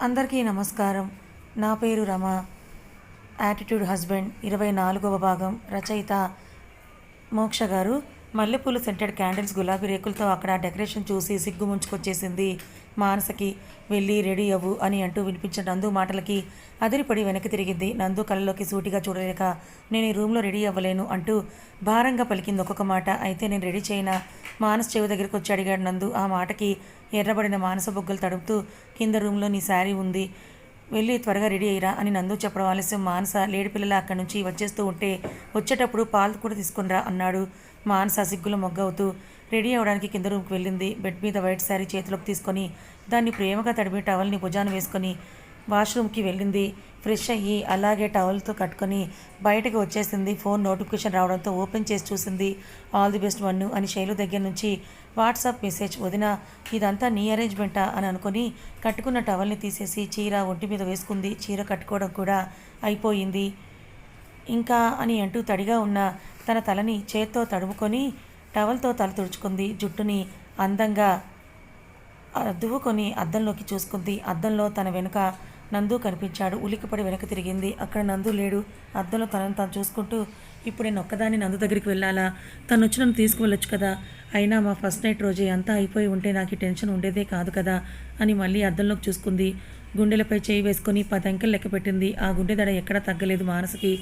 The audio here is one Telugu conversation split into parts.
అందరికీ నమస్కారం. నా పేరు రమ. యాటిట్యూడ్ హస్బెండ్ ఇరవై నాలుగవ భాగం. రచయిత మోక్ష గారు. మల్లెపూలు సెంటెడ్ క్యాండిల్స్ గులాబీ రేకులతో అక్కడ డెకరేషన్ చూసి సిగ్గు ముంచుకొచ్చేసింది. మానసకి వెళ్ళి రెడీ అవ్వు అని అంటూ వినిపించిన నందు మాటలకి అదిరిపడి వెనక్కి తిరిగింది. నందు కళ్ళలోకి సూటిగా చూడలేక నేను ఈ రూమ్లో రెడీ అవ్వలేను అంటూ భారంగా పలికింది ఒక్కొక్క మాట. అయితే నేను రెడీ చేయనా? మానస్ చెవి దగ్గరికి వచ్చి అడిగాడు నందు. ఆ మాటకి ఎర్రబడిన మానస బొగ్గలు తడుపుతూ కింద రూమ్లో నీ శారీ ఉంది. వెళ్ళి త్వరగా రెడీ అయ్యిరా అని నందు చెప్పడం ఆలస్యం. మానస లేడిపిల్లల అక్కడి నుంచి వచ్చేస్తూ ఉంటే వచ్చేటప్పుడు పాలు కూడా తీసుకునిరా అన్నాడు మానస సిగ్గుల మొగ్గవుతూ. రెడీ అవ్వడానికి కింద రూమ్కి వెళ్ళింది. బెడ్ మీద వైట్ శారీ చేతిలోకి తీసుకొని దాన్ని ప్రేమగా తడిపి టవల్ని భుజాన వేసుకొని వాష్రూమ్కి వెళ్ళింది. ఫ్రెష్ అయ్యి అలాగే టవల్తో కట్టుకొని బయటకు వచ్చేసింది. ఫోన్ నోటిఫికేషన్ రావడంతో ఓపెన్ చేసి చూసింది. ఆల్ ది బెస్ట్ వన్ను అని శైలు దగ్గర నుంచి వాట్సాప్ మెసేజ్ వదిన ఇదంతా నీ అరేంజ్మెంటా అని అనుకొని కట్టుకున్న టవల్ని తీసేసి చీర ఒంటి మీద వేసుకుంది. చీర కట్టుకోవడం కూడా అయిపోయింది. ఇంకా అని అంటూ తడిగా ఉన్న తన తలని చేత్తో తడుముకొని టవల్తో తల తుడుచుకుంది. జుట్టుని అందంగా దువ్వుకొని అద్దంలోకి చూసుకుంది. అద్దంలో తన వెనుక నందు కనిపించాడు. ఉలికిపడి వెనక్కి తిరిగింది. అక్కడ నందు లేడు. అద్దంలో తనను తాను చూసుకుంటూ ఇప్పుడు నేను ఒక్కదాన్ని నందు దగ్గరికి వెళ్ళాలా? తను వచ్చి నన్ను తీసుకువెళ్ళొచ్చు కదా? అయినా మా ఫస్ట్ నైట్ రోజే అంతా అయిపోయి ఉంటే నాకు ఈ టెన్షన్ ఉండేదే కాదు కదా? అని మళ్ళీ అద్దంలోకి చూసుకుంది. గుండెలపై చేయి వేసుకొని పదంకెలు లెక్క పెట్టింది. ఆ గుండె దడ ఎక్కడా తగ్గలేదు మానసుకి.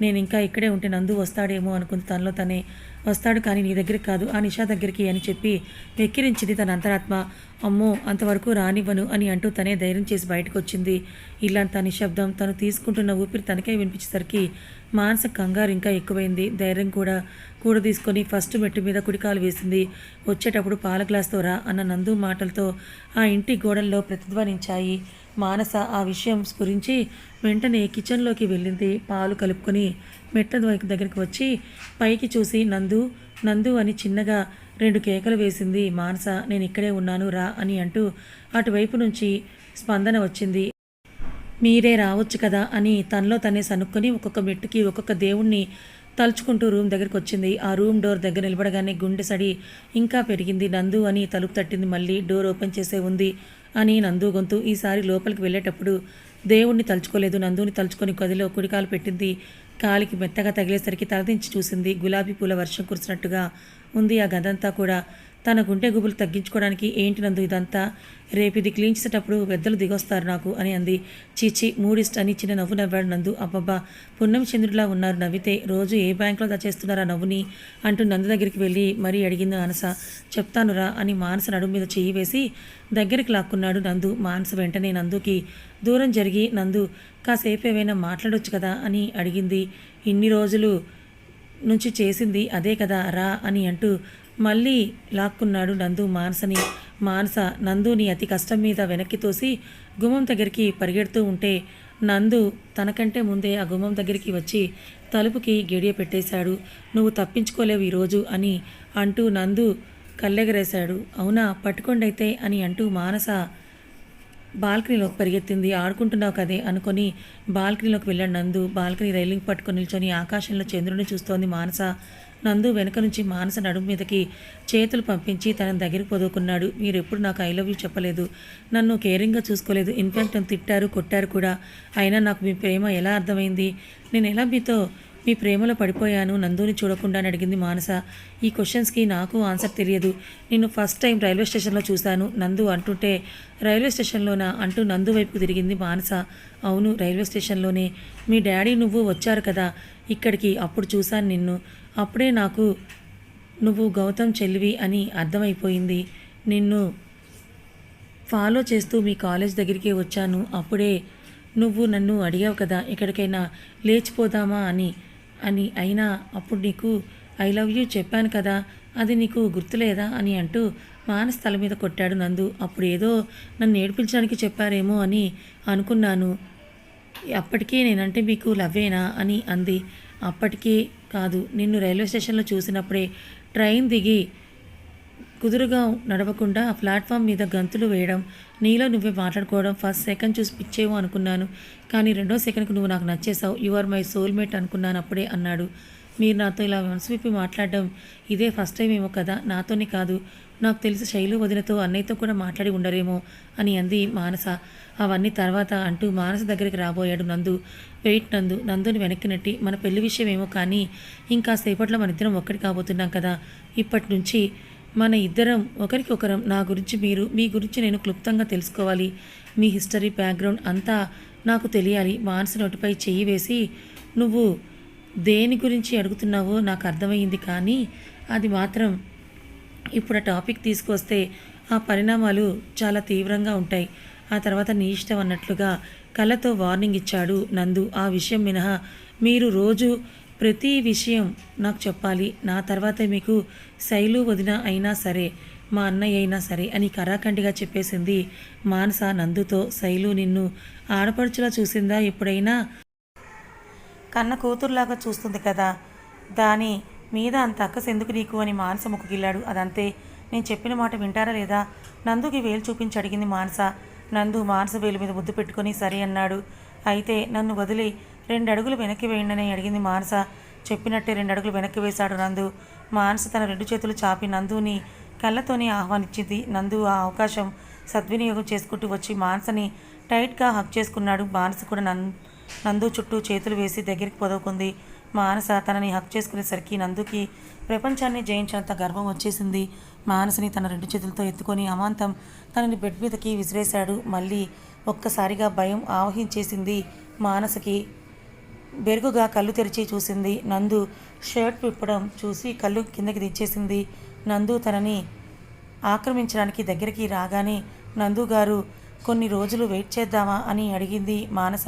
నేను ఇంకా ఇక్కడే ఉంటే నందు వస్తాడేమో అనుకుంది తనలో తనే. వస్తాడు కానీ నీ దగ్గరికి కాదు. ఆ నిషా దగ్గరికి అని చెప్పి వెక్కిరించింది తన అంతరాత్మ. అమ్మో అంతవరకు రానివ్వను అని అంటూ తనే ధైర్యం చేసి బయటకు వచ్చింది ఇలాంటి నిశ్శబ్దం తను తీసుకుంటున్న ఊపిరి తనకే వినిపించేసరికి మానస కంగారు ఇంకా ఎక్కువైంది. ధైర్యం కూడా కూడ తీసుకొని ఫస్ట్ మెట్టు మీద కుడికాలు వేసింది. వచ్చేటప్పుడు పాల గ్లాస్తో రా అన్న నందు మాటలతో ఆ ఇంటి గోడల్లో ప్రతిధ్వనించాయి. మానస ఆ విషయం గురించి వెంటనే కిచెన్లోకి వెళ్ళింది. పాలు కలుపుకొని మెట్ల దగ్గరికి వచ్చి పైకి చూసి నందు నందు అని చిన్నగా రెండు కేకలు వేసింది. మానస నేను ఇక్కడే ఉన్నాను రా అని అంటూ అటువైపు నుంచి స్పందన వచ్చింది. మీరే రావచ్చు కదా అని తనలో తనే సనుక్కొని ఒక్కొక్క మెట్టుకి ఒక్కొక్క దేవుణ్ణి తలుచుకుంటూ రూమ్ దగ్గరికి వచ్చింది. ఆ రూమ్ డోర్ దగ్గర నిలబడగానే గుండె సడి ఇంకా పెరిగింది. నందు అని తలుపు తట్టింది. మళ్ళీ డోర్ ఓపెన్ చేసే ఉంది. అని నందు గొంతు ఈసారి లోపలికి వెళ్ళేటప్పుడు దేవుణ్ణి తలుచుకోలేదు. నందుని తలుచుకొని గదిలో కుడికాలు పెట్టింది. కాలికి మెత్తగా తగిలేసరికి తలదించి చూసింది. గులాబీ పూల వర్షం కురిసినట్టుగా ఉంది. ఆ గదంతా కూడా తన గుండె గుబులు తగ్గించుకోవడానికి ఏంటి నందు ఇదంతా? రేపు ఇది క్లీన్ చేసేటప్పుడు పెద్దలు దిగొస్తారు నాకు అని అంది. చీచి మూడిస్ట్ అని చిన్న నవ్వు నవ్వాడు నందు. అబ్బబ్బా పున్నమి చంద్రుడిలా ఉన్నారు నవ్వితే రోజు ఏ బ్యాంకులో దాచేస్తున్నారా నవ్వుని? అంటూ నందు దగ్గరికి వెళ్ళి మరీ అడిగింది మానస. చెప్తానురా అని మానస నడుము మీద చెయ్యి వేసి దగ్గరికి లాక్కున్నాడు నందు. మానస వెంటనే నందుకి దూరం జరిగి నందు కాసేపు ఏమైనా మాట్లాడొచ్చు కదా అని అడిగింది. ఇన్ని రోజులు నుంచి చేసింది అదే కదా రా అని అంటూ మళ్ళీ లాక్కున్నాడు నందు మానసని. మానస నందుని అతి కష్టం మీద వెనక్కి తోసి గుమ్మం దగ్గరికి పరిగెడుతూ ఉంటే నందు తనకంటే ముందే ఆ గుమ్మం దగ్గరికి వచ్చి తలుపుకి గడియ పెట్టేశాడు. నువ్వు తప్పించుకోలేవు ఈరోజు అని అంటూ నందు కల్లెగరేశాడు అవునా పట్టుకోండైతే అని అంటూ మానస బాల్కనీలోకి పరిగెత్తింది. ఆడుకుంటున్నావు కదే అనుకొని బాల్కనీలోకి వెళ్ళాడు నందు. బాల్కనీ రైలింగ్ పట్టుకొని నిల్చొని ఆకాశంలో చంద్రుడిని చూస్తోంది మానస. నందు వెనక నుంచి మానస నడుము మీదకి చేతులు పంపించి తన దగ్గరికి పొదుకున్నాడు. మీరు ఎప్పుడు నాకు ఐ లవ్ యూ చెప్పలేదు. నన్ను కేరింగ్గా చూసుకోలేదు. ఇన్ఫ్యాక్ట్ నన్ను తిట్టారు కొట్టారు కూడా. అయినా నాకు మీ ప్రేమ ఎలా అర్థమైంది? నేను ఎలా మీతో మీ ప్రేమలో పడిపోయాను? నందుని చూడకుండా అని అడిగింది మానస. ఈ క్వశ్చన్స్కి నాకు ఆన్సర్ తెలియదు. నేను ఫస్ట్ టైం రైల్వే స్టేషన్లో చూశాను. నందు అంటుంటే రైల్వే స్టేషన్లోనా? అంటూ నందు వైపుకు తిరిగింది మానస. అవును రైల్వే స్టేషన్లోనే. మీ డాడీ నువ్వు వచ్చారు కదా. ఇక్కడికి అప్పుడు చూశాను నిన్ను. అప్పుడే నాకు నువ్వు గౌతమ్ చెల్లివి అని అర్థమైపోయింది. నిన్ను ఫాలో చేస్తూ మీ కాలేజ్ దగ్గరికి వచ్చాను. అప్పుడే నువ్వు నన్ను అడిగావు కదా ఎక్కడికైనా లేచిపోదామా అని. అని అయినా అప్పుడు నీకు ఐ లవ్ యూ చెప్పాను కదా అది నీకు గుర్తులేదా అని అంటూ మానస్ తల మీద కొట్టాడు నందు. అప్పుడు ఏదో నన్ను ఏడిపించడానికి చెప్పారేమో అని అనుకున్నాను. అప్పటికే నేనంటే మీకు లవ్వేనా అని అంది. అప్పటికే కాదు. నిన్ను రైల్వే స్టేషన్లో చూసినప్పుడే ట్రైన్ దిగి కుదురుగా నడవకుండా ప్లాట్ఫామ్ మీద గంతులు వేయడం నీలో నువ్వే మాట్లాడుకోవడం ఫస్ట్ సెకండ్ చూసి పిచ్చేమో అనుకున్నాను. కానీ రెండో సెకండ్కి నువ్వు నాకు నచ్చేసావు యు ఆర్ మై సోల్మేట్ అనుకున్నాను అప్పుడే అన్నాడు. మీరు నాతో ఇలా మనసు విప్పి మాట్లాడడం ఇదే ఫస్ట్ టైం ఏమో కదా నాతోనే కాదు. నాకు తెలిసి శైలు వదినతో అన్నయ్యతో కూడా మాట్లాడి ఉండరేమో అని అంది మానస. అవన్నీ తర్వాత అంటూ మానస దగ్గరికి రాబోయాడు నందు. వెయిట్ నందు నందుని వెనక్కి నెట్టి మన పెళ్ళి విషయం ఏమో కానీ ఇంకా సేపట్లో మన ఇద్దరం ఒక్కటి కాబోతున్నాం కదా. ఇప్పటి నుంచి మన ఇద్దరం ఒకరికొకరం నా గురించి మీరు మీ గురించి నేను క్లుప్తంగా తెలుసుకోవాలి. మీ హిస్టరీ బ్యాక్గ్రౌండ్ అంతా నాకు తెలియాలి. మానస నోటిపై చెయ్యి వేసి నువ్వు దేని గురించి అడుగుతున్నావో నాకు అర్థమైంది కానీ అది మాత్రం ఇప్పుడు ఆ టాపిక్ తీసుకొస్తే ఆ పరిణామాలు చాలా తీవ్రంగా ఉంటాయి. ఆ తర్వాత నీ ఇష్టం అన్నట్లుగా కళ్ళతో వార్నింగ్ ఇచ్చాడు నందు. ఆ విషయం మినహా మీరు రోజు ప్రతి విషయం నాకు చెప్పాలి. నా తర్వాతే మీకు శైలు వదిన అయినా సరే మా అన్నయ్య అయినా సరే అని కరాఖండిగా చెప్పేసింది మానస నందుతో. శైలు నిన్ను ఆడపడుచులా చూసిందా ఎప్పుడైనా? కన్న కూతురులాగా చూస్తుంది కదా దాని మీద అంత అక్కస ఎందుకు నీకు అని మానస ముక్కుగిల్లాడు. అదంతే. నేను చెప్పిన మాట వింటారా లేదా? నందుకి వేలు చూపించి అడిగింది మానస. నందు మానస వేలు మీద ముద్దు పెట్టుకుని సరే అన్నాడు. అయితే నన్ను వదిలి రెండు అడుగులు వెనక్కి వేయండి అడిగింది మానస. చెప్పినట్టే రెండు అడుగులు వెనక్కి వేశాడు నందు. మానస తన రెండు చేతులు చాపి నందుని కళ్ళతోనే ఆహ్వానించింది. నందు ఆ అవకాశం సద్వినియోగం చేసుకుంటూ వచ్చి మానసని టైట్గా హక్ చేసుకున్నాడు. మానస కూడా నందు నందు చుట్టూ చేతులు వేసి దగ్గరికి పొదవుకుంది. మానస తనని హక్ చేసుకునేసరికి నందుకి ప్రపంచాన్ని జయించినంత గర్వం వచ్చేసింది. మానసిని తన రెండు చేతులతో ఎత్తుకొని అమాంతం తనని బెడ్ మీదకి విసిరేశాడు. మళ్ళీ ఒక్కసారిగా భయం ఆవహించేసింది. మానసకి బెరుగుగా కళ్ళు తెరిచి చూసింది. నందు షర్ట్ విప్పడం చూసి కళ్ళు కిందకి దించేసింది. నందు తనని ఆక్రమించడానికి దగ్గరికి రాగానే నందు గారు కొన్ని రోజులు వెయిట్ చేద్దామా? అని అడిగింది. మానస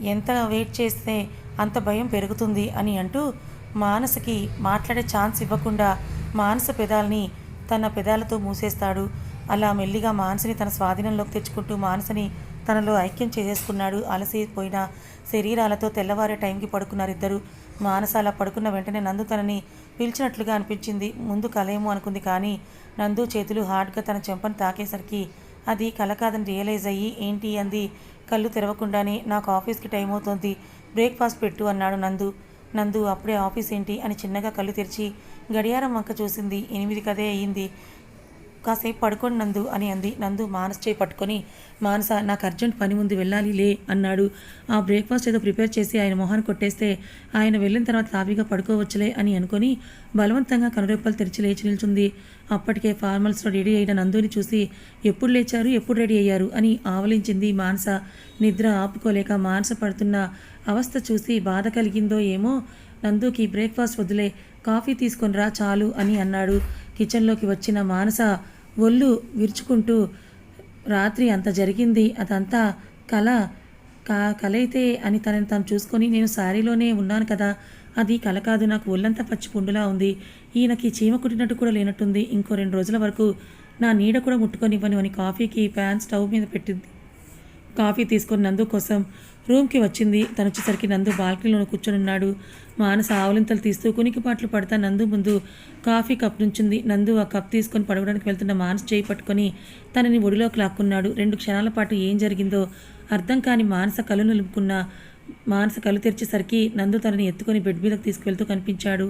ఎంత వెయిట్ చేస్తే అంత భయం పెరుగుతుంది అని అంటూ మానసకి మాట్లాడే ఛాన్స్ ఇవ్వకుండా మానస పెదాల్ని తన పెదాలతో మూసేస్తాడు. అలా మెల్లిగా మానసిని తన స్వాధీనంలోకి తెచ్చుకుంటూ మానసిని తనలో ఐక్యం చేసేసుకున్నాడు. అలసిపోయిన శరీరాలతో తెల్లవారే టైంకి పడుకున్నారు ఇద్దరు. మానస అలా పడుకున్న వెంటనే నందు తనని పిలిచినట్లుగా అనిపించింది. ముందు కలయము అనుకుంది కానీ నందు చేతులు హార్డ్గా తన చెంపను తాకేసరికి అది కల కాదని రియలైజ్ అయ్యి ఏంటి అంది? కళ్ళు తెరవకుండానే నాకు ఆఫీస్కి టైం అవుతోంది బ్రేక్ఫాస్ట్ పెట్టు అన్నాడు నందు. నందు అప్పుడే ఆఫీస్ ఏంటి? అని చిన్నగా కళ్ళు తెరిచి గడియారం వంక చూసింది. ఎనిమిది కదే అయ్యింది కాసేపు పడుకోండి నందు అని అంది. నందు మానస్ చేయి పట్టుకొని మానస నాకు అర్జెంట్ పని ఉంది వెళ్ళాలి లే అన్నాడు. ఆ బ్రేక్ఫాస్ట్ ఏదో ప్రిపేర్ చేసి ఆయన మొహాన్ని కొట్టేస్తే ఆయన వెళ్ళిన తర్వాత తాపీగా పడుకోవచ్చులే అని అనుకొని బలవంతంగా కనురెప్పలు తెరిచి లేచి నిల్చుంది. అప్పటికే ఫార్మల్స్లో రెడీ అయిన నందుని చూసి ఎప్పుడు లేచారు ఎప్పుడు రెడీ అయ్యారు అని ఆవలించింది మానస. నిద్ర ఆపుకోలేక మానస పడుతున్న అవస్థ చూసి బాధ కలిగిందో ఏమో నందుకి బ్రేక్ఫాస్ట్ వదిలే కాఫీ తీసుకొని రా చాలు అని అన్నాడు. కిచెన్లోకి వచ్చిన మానస ఒళ్ళు విరుచుకుంటూ రాత్రి అంత జరిగింది అదంతా కళ కా కలైతే అని తనని తను చూసుకొని నేను శారీలోనే ఉన్నాను కదా అది కల కాదు నాకు ఒళ్ళంతా పచ్చి పుండులా ఉంది ఈయనకి చీమ కుట్టినట్టు కూడా లేనట్టుంది ఇంకో రెండు రోజుల వరకు నా నీడ కూడా ముట్టుకొనివ్వను అని కాఫీకి ప్యాన్ స్టవ్ మీద పెట్టింది. కాఫీ తీసుకున్నందుకోసం నందు కోసం రూమ్కి వచ్చింది. తను వచ్చేసరికి నందు బాల్కనీలో కూర్చొని ఉన్నాడు. మానస ఆవలింతలు తీస్తూ కునికిపాట్లు పడతా నందు ముందు కాఫీ కప్ నుంచింది. నందు ఆ కప్ తీసుకొని పడవడానికి వెళ్తున్న మానస చేయి పట్టుకొని తనని ఒడిలోకి లాక్కున్నాడు. రెండు క్షణాల పాటు ఏం జరిగిందో అర్థం కాని మానస కళ్ళు నిలుపుకున్న మానస కళ్ళు తెరిచేసరికి నందు తనని ఎత్తుకొని బెడ్ మీదకి తీసుకువెళ్తూ కనిపించాడు.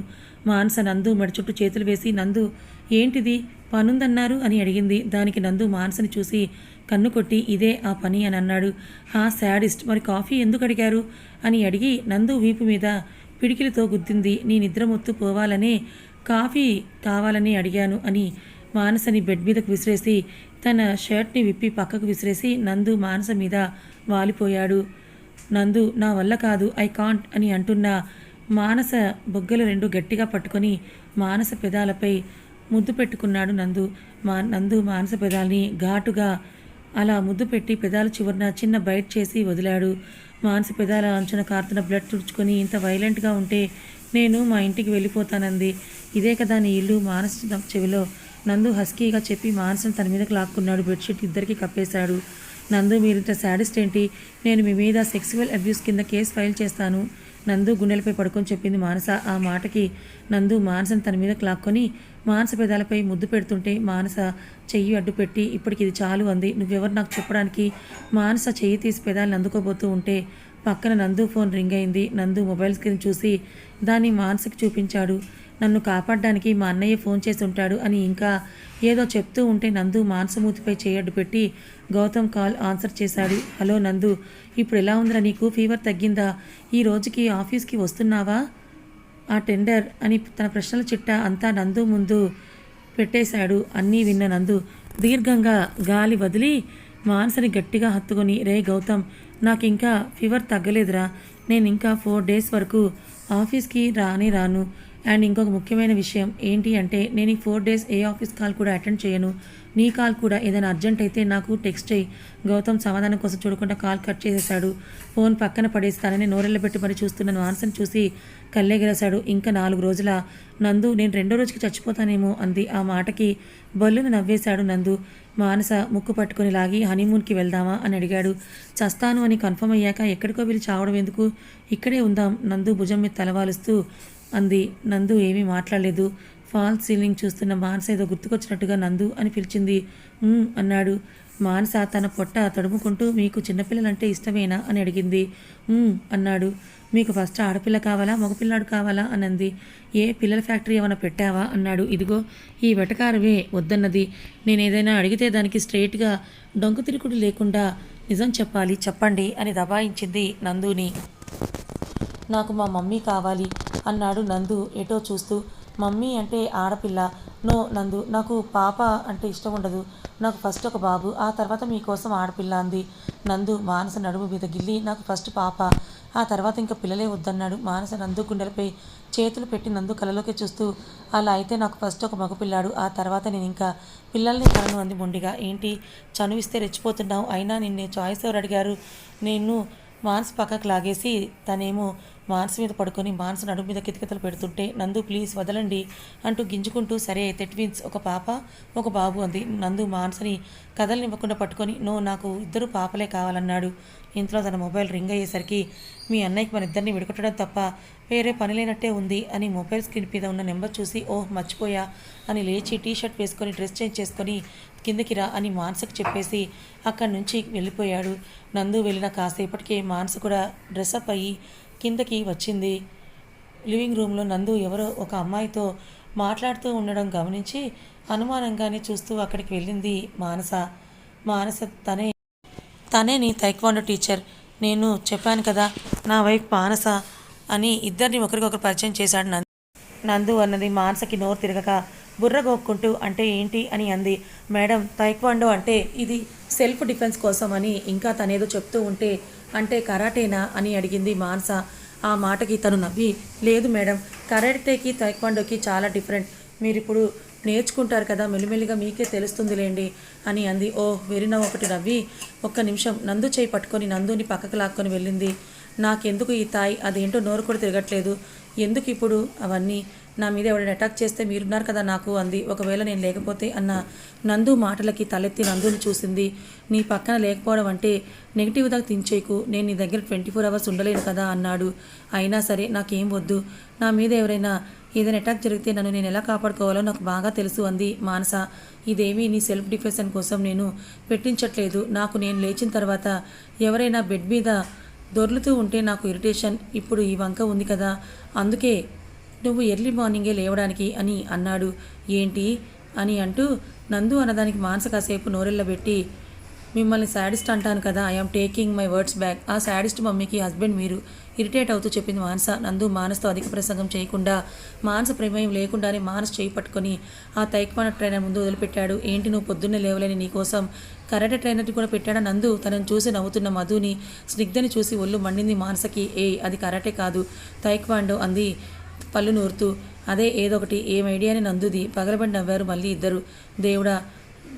మానస నందు మెడ చుట్టూ చేతులు వేసి నందు ఏంటిది? పనుందన్నారు అని అడిగింది. దానికి నందు మానసని చూసి కన్ను కొట్టి ఇదే ఆ పని అని అన్నాడు. హా శాడిస్ట్ మరి కాఫీ ఎందుకు అడిగారు? అని అడిగి నందు వీపు మీద పిడికిలితో గుద్దింది. నీ నిద్ర మొత్తు పోవాలనే కాఫీ కావాలని అడిగాను అని మానసని బెడ్ మీదకు విసిరేసి తన షర్ట్ని విప్పి పక్కకు విసిరేసి నందు మానస మీద వాలిపోయాడు. నందు నా వల్ల కాదు ఐ కాంట్ అని అంటున్న మానస బొగ్గలు రెండు గట్టిగా పట్టుకొని మానస పెదాలపై ముద్దు పెట్టుకున్నాడు నందు. మా నందు మానస పెదాల్ని ఘాటుగా అలా ముద్దు పెట్టి పెదాల చివరన చిన్న బైట్ చేసి వదిలాడు. మానస పెదాల అంచున కారుతున్న బ్లడ్ తుడుచుకొని ఇంత వైలెంట్గా ఉంటే నేను మా ఇంటికి వెళ్ళిపోతానంది. ఇదే కదా నీ ఇల్లు మానస చెవిలో. నందు హస్కీగా చెప్పి మానసను తన మీదకి లాక్కున్నాడు. బెడ్షీట్ ఇద్దరికి కప్పేశాడు. నందు మీరింత శాడిస్ట్ ఏంటి? నేను మీ మీద సెక్సువల్ అబ్యూస్ కింద కేసు ఫైల్ చేస్తాను. నందు గుండెలపై పడుకొని చెప్పింది మానస. ఆ మాటకి నందు మానసను తన మీద క్లాక్కొని మానస పెదాలపై ముద్దు పెడుతుంటే మానస చెయ్యి అడ్డుపెట్టి ఇప్పటికి ఇది చాలు అంది. నువ్వెవరు నాకు చెప్పడానికి? మానస చెయ్యి తీసి పెదాలను అందుకోబోతూ ఉంటే పక్కన నందు ఫోన్ రింగ్ అయింది. నందు మొబైల్ స్క్రీన్ చూసి దాన్ని మానసకి చూపించాడు. నన్ను కాపాడడానికి మా అన్నయ్య ఫోన్ చేసి ఉంటాడు అని ఇంకా ఏదో చెప్తూ ఉంటే నందు మాంసమూతిపై చేయడ్డు పెట్టి గౌతమ్ కాల్ ఆన్సర్ చేశాడు. హలో నందు ఇప్పుడు ఎలా ఉందిరా నీకు? ఫీవర్ తగ్గిందా? ఈ రోజుకి ఆఫీస్కి వస్తున్నావా? ఆ టెండర్ అని తన ప్రశ్నల చిట్టా అంతా నందు ముందు పెట్టేశాడు. అన్నీ విన్న నందు దీర్ఘంగా గాలి వదిలి మానసని గట్టిగా హత్తుకొని రే గౌతమ్ నాకు ఇంకా ఫీవర్ తగ్గలేదురా. నేను ఇంకా ఫోర్ డేస్ వరకు ఆఫీస్కి రానే రాను. అండ్ ఇంకొక ముఖ్యమైన విషయం ఏంటి అంటే నేను ఈ ఫోర్ డేస్ ఏ ఆఫీస్ కాల్ కూడా అటెండ్ చేయను. నీ కాల్ కూడా ఏదైనా అర్జెంట్ అయితే నాకు టెక్స్ట్ చేయి గౌతమ్ సమాధానం కోసం చూడకుండా కాల్ కట్ చేసేశాడు. ఫోన్ పక్కన పడేస్తానని నోరెళ్ళబెట్టి మరి చూస్తున్న మానసని చూసి కళ్ళెగిరేశాడు ఇంకా నాలుగు రోజుల నందు నేను రెండో రోజుకి చచ్చిపోతానేమో అంది. ఆ మాటకి బల్లును నవ్వేశాడు నందు. మానస ముక్కు పట్టుకొని లాగి హనీమూన్కి వెళ్దామా? అని అడిగాడు. చస్తాను అని కన్ఫర్మ్ అయ్యాక ఎక్కడికో వెళ్ళి చావడం ఎందుకు? ఇక్కడే ఉందాం నందు భుజం మీద తలవాలుస్తూ అంది. నందు ఏమీ మాట్లాడలేదు. ఫాల్ సీలింగ్ చూస్తున్న మానస ఏదో గుర్తుకొచ్చినట్టుగా నందు అని పిలిచింది. అన్నాడు. మానస తన పొట్ట తడుముకుంటూ మీకు చిన్నపిల్లలంటే ఇష్టమేనా? అని అడిగింది. అన్నాడు. మీకు ఫస్ట్ ఆడపిల్ల కావాలా మగపిల్లాడు కావాలా? అని అంది ఏ పిల్లల ఫ్యాక్టరీ ఏమైనా పెట్టావా? అన్నాడు. ఇదిగో ఈ వెటకారమే వద్దన్నది. నేను ఏదైనా అడిగితే దానికి స్ట్రైట్గా డొంకు తిరుగుడు లేకుండా నిజం చెప్పాలి చెప్పండి అని దబాయించింది నందుని. నాకు మా మమ్మీ కావాలి అన్నాడు నందు ఎటో చూస్తూ. మమ్మీ అంటే ఆడపిల్ల. నో నందు నాకు పాప అంటే ఇష్టం ఉండదు. నాకు ఫస్ట్ ఒక బాబు ఆ తర్వాత మీకోసం ఆడపిల్ల అంది. నందు మానస నడుము మీద గిల్లి నాకు ఫస్ట్ పాప. ఆ తర్వాత ఇంకా పిల్లలే వద్దన్నాడు మానస నందు గుండెలపై. చేతులు పెట్టి నందు కలలోకి చూస్తూ అలా అయితే నాకు ఫస్ట్ ఒక మగపిల్లాడు ఆ తర్వాత నేను ఇంకా. పిల్లల్ని కలను అంది మొండిగా. ఏంటి? చనువిస్తే రెచ్చిపోతున్నావు. అయినా నిన్నే చాయిస్ ఎవరు అడిగారు? నేను మాన్స్ పక్కకు లాగేసి తనేమో మాన్స్ మీద పడుకొని మాన్స్ నడుము మీద కితకితలు పెడుతుంటే నందు ప్లీజ్ వదలండి అంటూ గింజుకుంటూ సరే అయితే ట్విన్స్ ఒక పాప ఒక బాబు అంది. నందు మాన్స్ని కదలనివ్వకుండా పట్టుకొని నో నాకు ఇద్దరు పాపలే కావాలన్నాడు. ఇంట్లో తన మొబైల్ రింగ్ అయ్యేసరికి మీ అన్నయ్యకి మన ఇద్దరిని విడగొట్టడం తప్ప వేరే పని లేనట్టే ఉంది అని మొబైల్ స్క్రీన్ మీద ఉన్న నెంబర్ చూసి ఓహ్ మర్చిపోయా అని లేచి టీ షర్ట్ వేసుకొని డ్రెస్ చేంజ్ చేసుకొని కిందకి రా అని మాన్సకు చెప్పేసి అక్కడి నుంచి వెళ్ళిపోయాడు. నందు వెళ్ళిన కాసేపటికే మాన్స్ కూడా డ్రెస్అప్ అయ్యి కిందకి వచ్చింది. లివింగ్ రూమ్లో నందు ఎవరో ఒక అమ్మాయితో మాట్లాడుతూ ఉండడం గమనించి అనుమానంగానే చూస్తూ అక్కడికి వెళ్ళింది మానస. మానస తనే తనే నీ తైక్వాండో టీచర్. నేను చెప్పాను కదా నా వైఫ్ మానస అని ఇద్దరిని ఒకరికొకరు పరిచయం చేశాడు నందు. నందు అన్నది మానసకి నోరు తిరగక బుర్రగోక్కుంటూ అంటే ఏంటి అని అంది. మేడం తైక్వాండో అంటే ఇది సెల్ఫ్ డిఫెన్స్ కోసం అని ఇంకా తనేదో చెప్తూ ఉంటే అంటే కరాటేనా అని అడిగింది మానస. ఆ మాటకి తను నవ్వి లేదు మేడం కరాటేకి తైక్వాండోకి చాలా డిఫరెంట్. మీరు ఇప్పుడు నేర్చుకుంటారు కదా మెల్లిమెల్లిగా మీకే తెలుస్తుందిలేండి అని అంది. ఓ వెరిన ఒకటి నవ్వి ఒక్క నిమిషం నందు చేయి పట్టుకొని నందుని పక్కకు లాక్కొని వెళ్ళింది. నాకెందుకు ఈ తాయి? అదేంటో నోరు కూడా తిరగట్లేదు. ఎందుకు ఇప్పుడు అవన్నీ నా మీద ఎవరైనా అటాక్ చేస్తే మీరున్నారు కదా నాకు అంది. ఒకవేళ నేను లేకపోతే అన్న నందు మాటలకి తలెత్తి నందుని చూసింది. నీ పక్కన లేకపోవడం అంటే నెగిటివ్గా తించేకు నేను నీ దగ్గర ట్వంటీ ఫోర్ అవర్స్ ఉండలేను కదా అన్నాడు. అయినా సరే నాకేం వద్దు. నా మీద ఎవరైనా ఏదైనా అటాక్ జరిగితే నన్ను నేను ఎలా కాపాడుకోవాలో నాకు బాగా తెలుసు అంది మానస. ఇదేమీ నీ సెల్ఫ్ డిఫెన్షన్ కోసం నేను పెట్టించట్లేదు. నాకు నేను లేచిన తర్వాత ఎవరైనా బెడ్ మీద దొర్లుతూ ఉంటే నాకు ఇరిటేషన్ ఇప్పుడు ఈ వంక ఉంది కదా. అందుకే నువ్వు ఎర్లీ మార్నింగే లేవడానికి అని అన్నాడు. ఏంటి? అని అంటూ నందు అన్నదానికి మానస కాసేపు నోరెళ్ళబెట్టి మిమ్మల్ని శాడిస్ట్ అంటాను కదా I'm taking my words back. ఆ శాడిస్ట్ మమ్మీకి హస్బెండ్ మీరు ఇరిటేట్ అవుతూ చెప్పింది మానస నందు మానస్తో అధిక ప్రసంగం చేయకుండా మానస ప్రమేయం లేకుండానే మానస్ చేయి పట్టుకొని ఆ తైక్వాన ట్రైనర్ ముందు వదిలిపెట్టాడు. ఏంటి నువ్వు పొద్దున్నే లేవలేని నీకోసం కరాటే ట్రైనర్ని కూడా పెట్టాడా నందు? తనను చూసి నవ్వుతున్న మధుని స్నిగ్ధని చూసి ఒళ్ళు మండింది మానసకి ఏ అది కరాటే కాదు తైక్వాండో అంది. పళ్ళు నూరుతూ అదే ఏదో ఒకటి ఏం ఐడియాని నందుది పగలబడి నవ్వారు మళ్ళీ ఇద్దరు. దేవుడా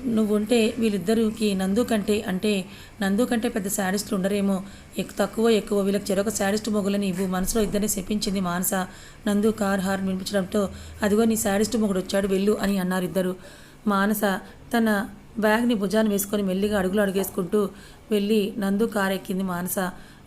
నువ్వుంటే వీళ్ళిద్దరికి నందు కంటే అంటే నందు కంటే పెద్ద శాడిస్టులు ఉండరేమో. ఎక్కువ తక్కువ ఎక్కువ వీళ్ళకి చెరొక శాడిస్ట్ మొగులని ఇవ్వు. మనసులో ఇద్దరిని చెప్పించింది మానస. నందు కార్ హార్న్ వినిపించడంతో అదిగో నీ శాడిస్ట్ మొగుడు వచ్చాడు వెళ్ళు అని అన్నారు ఇద్దరు. మానస తన బ్యాగ్ని భుజాన్ని వేసుకొని మెల్లిగా అడుగులు అడుగేసుకుంటూ వెళ్ళి నందు కారు ఎక్కింది మానస.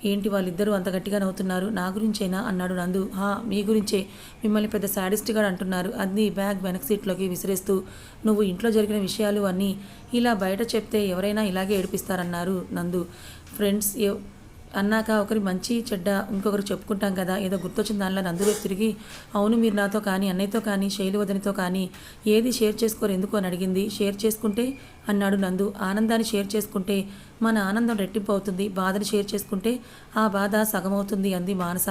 ఏంటి వాళ్ళిద్దరూ అంత గట్టిగా నవ్వుతున్నారు నా గురించేనా? అన్నాడు నందు. హా మీ గురించే. మిమ్మల్ని పెద్ద శాడిస్ట్గా అంటున్నారు. అన్ని బ్యాగ్ వెనక సీట్లోకి విసిరేస్తూ. నువ్వు ఇంట్లో జరిగిన విషయాలు అన్నీ ఇలా బయట చెప్తే ఎవరైనా ఇలాగే ఏడిపిస్తారన్నారు నందు. ఫ్రెండ్స్ అన్నాక ఒకరి మంచి చెడ్డ ఇంకొకరు చెప్పుకుంటాం కదా ఏదో గుర్తొచ్చిన దానిలో అందరూ తిరిగి అవును మీరు నాతో కానీ అన్నయ్యతో కానీ శైలి వదనితో కానీ ఏది షేర్ చేసుకోరు ఎందుకు? అని అడిగింది. షేర్ చేసుకుంటే అన్నాడు నందు. ఆనందాన్ని షేర్ చేసుకుంటే మన ఆనందం రెట్టింపు అవుతుంది బాధని షేర్ చేసుకుంటే ఆ బాధ సగం అవుతుంది అంది మానస.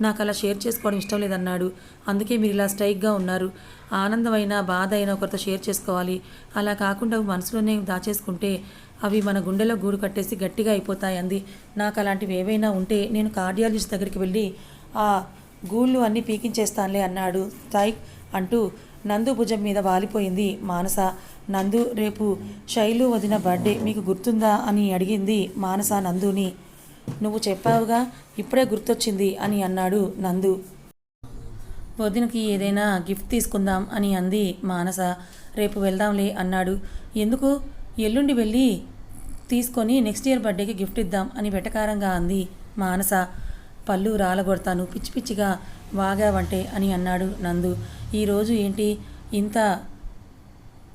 నాకు అలా షేర్ చేసుకోవడం ఇష్టం లేదన్నాడు. అందుకే మీరు ఇలా స్ట్రైక్గా ఉన్నారు. ఆనందమైన బాధ అయినా ఒకరితో షేర్ చేసుకోవాలి. అలా కాకుండా మనసులోనే దాచేసుకుంటే అవి మన గుండెలో గూడు కట్టేసి గట్టిగా అయిపోతాయి అంది నాకు అలాంటివి ఏవైనా ఉంటే నేను కార్డియాలజిస్ట్ దగ్గరికి వెళ్ళి ఆ గూళ్ళు అన్నీ పీకించేస్తానులే అన్నాడు. సాయి అంటూ నందు భుజం మీద వాలిపోయింది మానస. నందు రేపు శైలు వదిన బర్త్డే మీకు గుర్తుందా? అని అడిగింది మానస నందుని. నువ్వు చెప్పావుగా ఇప్పుడే గుర్తొచ్చింది అని అన్నాడు నందు. వదినకి ఏదైనా గిఫ్ట్ తీసుకుందాం అని అంది మానస. రేపు వెళ్దాంలే అన్నాడు. ఎందుకు? ఎల్లుండి వెళ్ళి తీసుకొని నెక్స్ట్ ఇయర్ బర్త్డేకి గిఫ్ట్ ఇద్దాం అని వెటకారంగా అంది మానస. పళ్ళు రాలగొడతాను పిచ్చి పిచ్చిగా వాగావంటే అని అన్నాడు నందు. ఈరోజు ఏంటి ఇంత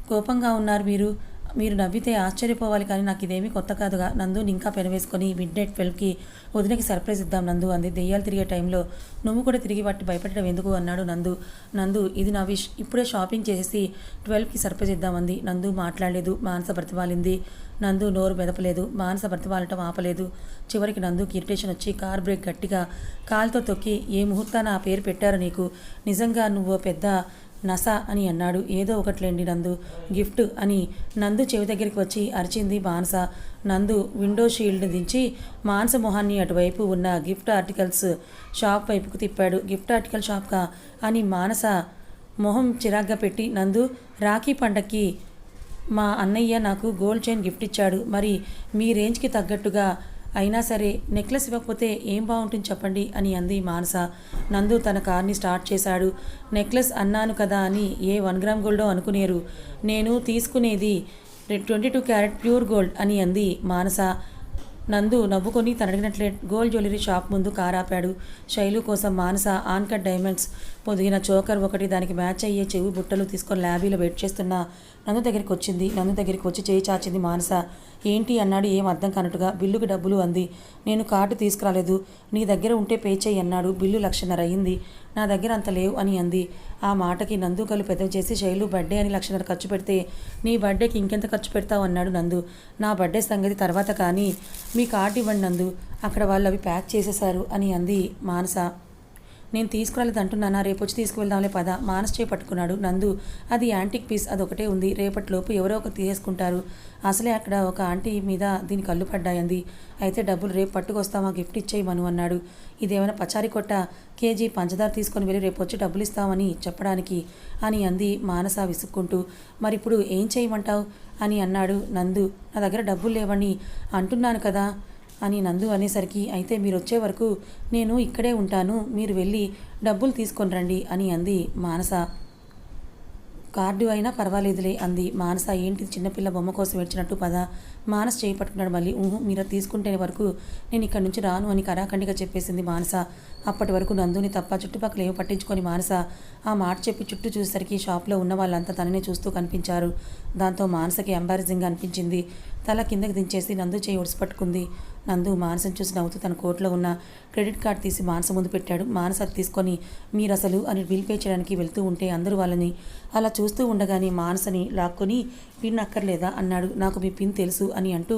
కోపంగా ఉన్నారు మీరు? మీరు నవ్వితే ఆశ్చర్యపోవాలి కానీ నాకు ఇదేమీ కొత్త కాదుగా. నందు ఇంకా పెనవేసుకొని మిడ్ నైట్ ట్వెల్వ్కి వదినకి సర్ప్రైజ్ ఇద్దాం నందు అంది. దెయ్యాలు తిరిగే టైంలో నువ్వు కూడా తిరిగి వాటి భయపెట్టడం ఎందుకు అన్నాడు నందు. నందు ఇది నా విష్ ఇప్పుడే షాపింగ్ చేసేసి ట్వెల్వ్కి సర్ప్రైజ్ ఇద్దామంది నందు మాట్లాడలేదు మానస బ్రతిమాలింది నందు నోరు మెదపలేదు మానస బ్రతిమాలటం ఆపలేదు. చివరికి నందుకి ఇరిటేషన్ వచ్చి కార్ బ్రేక్ గట్టిగా కాలుతో తొక్కి ఏ ముహూర్తాన ఆ పేరు పెట్టారు నీకు? నిజంగా నువ్వు పెద్ద నస అని అన్నాడు. ఏదో ఒకట్లేండి నందు. గిఫ్ట్ అని నందు చెవి దగ్గరికి వచ్చి అరిచింది మానస. నందు విండో షీల్డ్ దించి మానస మొహాన్ని అటువైపు ఉన్న గిఫ్ట్ ఆర్టికల్స్ షాప్ వైపుకు తిప్పాడు. గిఫ్ట్ ఆర్టికల్ షాప్కా? అని మానస మొహం చిరాగ్గా పెట్టి నందు రాఖీ పండక్కి మా అన్నయ్య నాకు గోల్డ్ చైన్ గిఫ్ట్ ఇచ్చాడు. మరి మీ రేంజ్కి తగ్గట్టుగా అయినా సరే నెక్లెస్ ఇవ్వకపోతే ఏం బాగుంటుంది చెప్పండి అని అంది మానస. నందు తన కార్ని స్టార్ట్ చేశాడు. నెక్లెస్ అన్నాను కదా అని ఏ వన్ గ్రామ్ గోల్డో అనుకునేరు. నేను తీసుకునేది twenty two carat pure gold అని అంది మానస. నందు నవ్వుకొని తనడిగినట్లే గోల్డ్ జ్యువెలరీ షాప్ ముందు కారాపాడు. శైలు కోసం మానస ఆన్కట్ డైమండ్స్ పొదిగిన చోకర్ ఒకటి దానికి మ్యాచ్ అయ్యే చెవి బుట్టలు తీసుకొని ల్యాబీలో వెయిట్ చేస్తున్న. నందు దగ్గరికి వచ్చింది. నందు దగ్గరికి వచ్చి చేయి చాచింది మానస. ఏంటి అన్నాడు. ఏం అర్థం కానట్టుగా బిల్లుకి డబ్బులు అంది. నేను కార్డు తీసుకురాలేదు. నీ దగ్గర ఉంటే పే చేయి అన్నాడు. బిల్లు లక్షన్నర అయ్యింది నా దగ్గర అంత లేవు అని అంది. ఆ మాటకి నందు కలు పెద్దవి చేసి శైలు బర్త్డే అని లక్షన్నర ఖర్చు పెడితే నీ బర్త్డేకి ఇంకెంత ఖర్చు పెడతావు? అన్నాడు నందు. నా బర్త్డే సంగతి తర్వాత కానీ మీ కార్డు ఇవ్వండి నందు. అక్కడ వాళ్ళు అవి ప్యాక్ చేసేశారు అని అంది మానస. నేను తీసుకురాలేదు అంటున్నానా? రేపు వచ్చి తీసుకువెళ్దాంలే పద. మానస్ చేయి పట్టుకున్నాడు నందు. అది యాంటిక్ పీస్ అదొకటే ఉంది. రేపటిలోపు ఎవరో ఒకరు తీసేసుకుంటారు అసలే అక్కడ ఒక ఆంటీ మీద దీని కళ్ళు పడ్డాయంది. అయితే డబ్బులు రేపు పట్టుకొస్తామా గిఫ్ట్ ఇచ్చేయమను అన్నాడు. ఇదేమైనా పచారీ కొట్ట? కేజీ పంచదార తీసుకొని వెళ్ళి రేపు వచ్చి డబ్బులు ఇస్తామని చెప్పడానికి అని అంది మానస విసుక్కుంటూ. మరి ఇప్పుడు ఏం చేయమంటావు? అని అన్నాడు నందు. నా దగ్గర డబ్బులు లేవని అంటున్నాను కదా. అని నందు అనేసరికి అయితే మీరు వచ్చే వరకు నేను ఇక్కడే ఉంటాను మీరు వెళ్ళి డబ్బులు తీసుకొని రండి అని అంది మానస. కార్డు అయినా పర్వాలేదులే అంది మానస. ఏంటి చిన్నపిల్ల బొమ్మ కోసం ఏడ్చినట్టు పద. మానస్ చేయి పట్టుకున్నాడు మళ్ళీ. ఊహు మీరు తీసుకుంటే వరకు నేను ఇక్కడి నుంచి రాను అని కరాఖండిగా చెప్పేసింది మానస. అప్పటి వరకు నందుని తప్ప చుట్టుపక్కల ఏమో పట్టించుకొని మానస ఆ మాట చెప్పి చుట్టూ చూసేసరికి షాప్లో ఉన్న వాళ్ళంతా తననే చూస్తూ కనిపించారు. దాంతో మానసకి ఎంబారసింగ్గా అనిపించింది. తల కిందకి దించేసి నందు చేయి ఒడిసి పట్టుకుంది. నందు మానసం చూసి నవ్వుతూ తన కోట్లో ఉన్న క్రెడిట్ కార్డ్ తీసి మానస ముందు పెట్టాడు. మానస అది తీసుకొని మీరు అసలు అని బిల్ పే చేయడానికి వెళ్తూ ఉంటే అందరూ వాళ్ళని అలా చూస్తూ ఉండగానే మానసని లాక్కొని పిన్ అక్కర్లేదా? అన్నాడు. నాకు మీ పిన్ తెలుసు అని అంటూ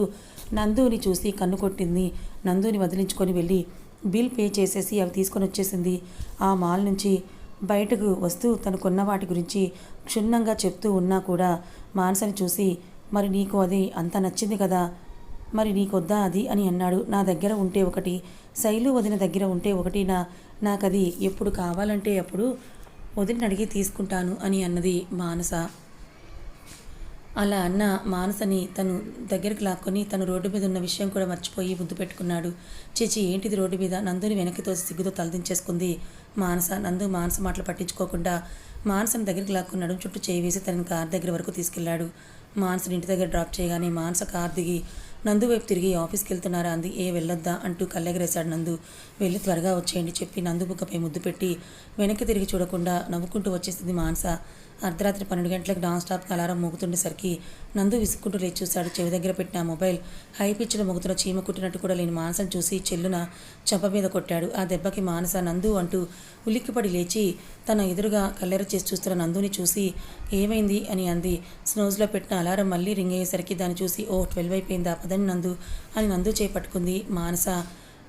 నందుని చూసి కన్ను కొట్టింది. నందుని వదిలించుకొని వెళ్ళి బిల్ పే చేసేసి అవి తీసుకొని వచ్చేసింది. ఆ మాల్ నుంచి బయటకు వస్తూ తనకున్న వాటి గురించి క్షుణ్ణంగా చెప్తూ ఉన్నా కూడా మానసని చూసి మరి నీకు అది అంత నచ్చింది కదా? మరి నీకొద్దా అది? అని అన్నాడు. నా దగ్గర ఉంటే ఒకటి శైలు వదిన దగ్గర ఉంటే ఒకటి నా నాకది ఎప్పుడు కావాలంటే అప్పుడు వదిన అడిగి తీసుకుంటాను అని అన్నది మానస. అలా అన్న మానసని తను దగ్గరికి లాక్కొని తను రోడ్డు మీద ఉన్న విషయం కూడా మర్చిపోయి ముద్దు పెట్టుకున్నాడు. చేచి ఏంటిది రోడ్డు మీద? నందుని వెనక్కి తోసి సిగ్గుతో తలదించేసుకుంది మానస. నందు మానస మాటలు పట్టించుకోకుండా మానసని దగ్గరికి లాక్కున్నాడు. చుట్టూ చేయి వేసి తనని కార్ దగ్గర వరకు తీసుకెళ్ళాడు. మాన్సని ఇంటి దగ్గర డ్రాప్ చేయగానే మానస కార్ దిగి నందు వైపు తిరిగి ఆఫీస్కి వెళ్తున్నారా అంది. ఏ వెళ్ళొద్దా అంటూ కళ్ళెగరేశాడు నందు. వెళ్ళి త్వరగా వచ్చేయండి చెప్పి నందు బుక్కపై ముద్దు పెట్టి వెనక్కి తిరిగి చూడకుండా నవ్వుకుంటూ వచ్చేసింది మానస. అర్ధరాత్రి పన్నెండు గంటలకు నాన్ స్టాప్గా అలారం మోగుతుండేసరికి నందు విసుక్కుంటూ లేచి చూశాడు. చెవి దగ్గర పెట్టిన ఆ మొబైల్ హై పిచ్లో మోగుతున్న చీమ కుట్టినట్టు కూడా లేని మానసను చూసి చెల్లున చెంప మీద కొట్టాడు. ఆ దెబ్బకి మానస నందు అంటూ ఉలిక్కిపడి లేచి తన ఎదురుగా కల్లెర చేసి చూస్తున్న నందుని చూసి ఏమైంది అని అంది. స్నోజ్లో పెట్టిన అలారం మళ్ళీ రింగ్ అయ్యేసరికి దాన్ని చూసి ఓ ట్వెల్వ్ అయిపోయిందా పదని నందు అని నందు చేపట్టుకుంది మానస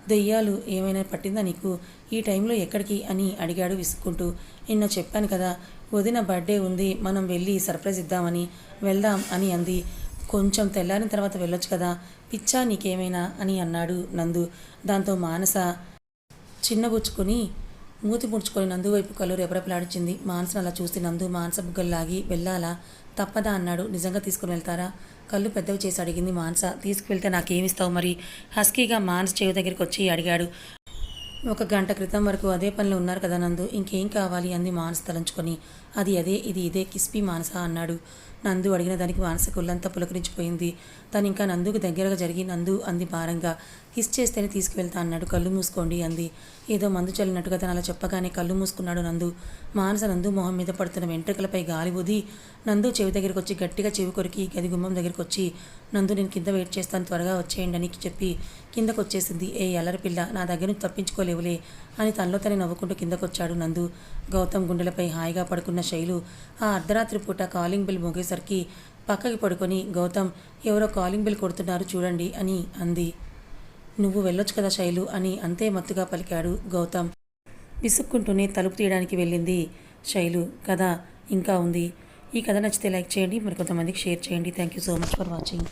దెయ్యాలు ఏమైనా పట్టిందా నీకు? ఈ టైంలో ఎక్కడికి? అని అడిగాడు విసుక్కుంటూ. నిన్న చెప్పాను కదా వదిన బర్త్డే ఉంది మనం వెళ్ళి సర్ప్రైజ్ ఇద్దామని వెళ్దాం అని అంది. కొంచెం తెల్లారిన తర్వాత వెళ్ళొచ్చు కదా పిచ్చా నీకేమైనా అని అన్నాడు నందు. దాంతో మానస చిన్నబుచ్చుకొని మూతి ముడుచుకొని నందు వైపు కళ్ళు రెపరెపలాడించింది. మానసను అలా చూసి నందు మానస బుగ్గల్లాగి వెళ్ళాలా? తప్పదా అన్నాడు. నిజంగా తీసుకుని వెళ్తారా? కళ్ళు పెద్దవి చేసి అడిగింది మానస. తీసుకువెళ్తే నాకేమిస్తావు మరి? హస్కీగా మానస చెవి దగ్గరికి వచ్చి అడిగాడు. ఒక గంట క్రితం వరకు అదే పనిలో ఉన్నారు కదా నందు. ఇంకేం కావాలి అంది మానస తలంచుకొని. అది అదే ఇది ఇదే కిస్పి మానస అన్నాడు. నందు అడిగిన దానికి మానస కుళ్ళంతా పులకరించిపోయింది. తను ఇంకా నందుకు దగ్గరగా జరిగి నందు అంది భారంగా. కిస్ చేస్తేనే తీసుకువెళ్తా అన్నాడు. కళ్ళు మూసుకోండి అంది. ఏదో మందు చల్లినట్టుగా తను అలా చెప్పగానే కళ్ళు మూసుకున్నాడు నందు. మానస నందు మొహం మీద పడుతున్న వెంట్రుకలపై గాలి ఊది. నందు చెవి దగ్గరికి వచ్చి గట్టిగా చెవి కొరికి గది గుమ్మం దగ్గరికి వచ్చి నందు నేను కింద వెయిట్ చేస్తాను త్వరగా వచ్చేయండి అని చెప్పి కిందకు వచ్చేసింది ఏ ఎల్లరి పిల్ల నా దగ్గర నుంచి తప్పించుకోలేవులే అని తనలో తనే నవ్వుకుంటూ కిందకొచ్చాడు నందు. గౌతమ్ గుండెలపై హాయిగా పడుకున్న శైలు. ఆ అర్ధరాత్రి పూట కాలింగ్ బెల్ వచ్చేసరికి పక్కకి పడుకొని గౌతమ్ ఎవరో కాలింగ్ బిల్ కొడుతున్నారు చూడండి అని అంది. నువ్వు వెళ్ళొచ్చు కదా శైలు అని అంతే మత్తుగా పలికాడు గౌతమ్. విసుక్కుంటూనే తలుపు తీయడానికి వెళ్ళింది శైలు. కథ ఇంకా ఉంది. ఈ కథ నచ్చితే లైక్ చేయండి మరి కొంతమందికి షేర్ చేయండి. Thank you so much for watching.